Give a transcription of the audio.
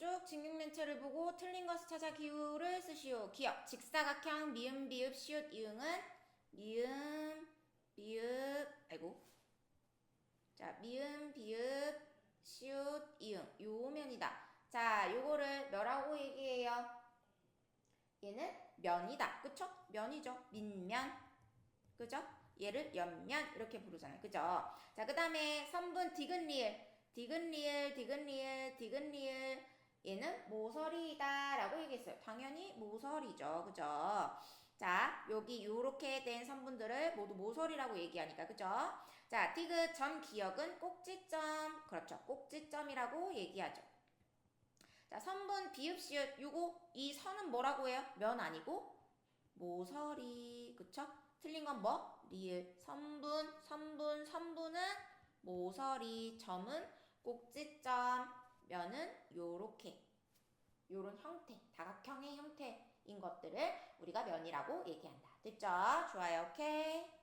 쭉 직육면체를 보고 틀린 것을 찾아 기호를 쓰시오. 기억. 직사각형 미음 비읍 시옷 이응은 미음 비읍 아이고 자 미음 비읍 시옷 이응 요 면이다. 자 요거를 뭐라고 얘기해요? 얘는 면이다. 그쵸? 면이죠. 민면. 그죠? 얘를 연면 이렇게 부르잖아요. 그죠? 자, 그 다음에 선분 디귿리을. 디귿리을, 디귿리을, 디귿리을. 라고 얘기했어요. 당연히 모서리죠. 그죠? 자, 여기 요렇게 된 선분들을 모두 모서리라고 얘기하니까. 그죠? 자, 디귿 점 기억은 꼭지점. 그렇죠. 꼭지점이라고 얘기하죠. 자, 선분 비읍시읒 요거 이 선은 뭐라고 해요? 면 아니고 모서리. 그쵸? 틀린 건 뭐? 리을. 선분, 선분, 선분은 모서리. 점은 꼭지점. 면은 요렇게. 요런 형태, 다각형의 형태인 것들을 우리가 면이라고 얘기한다. 됐죠? 좋아요. 오케이.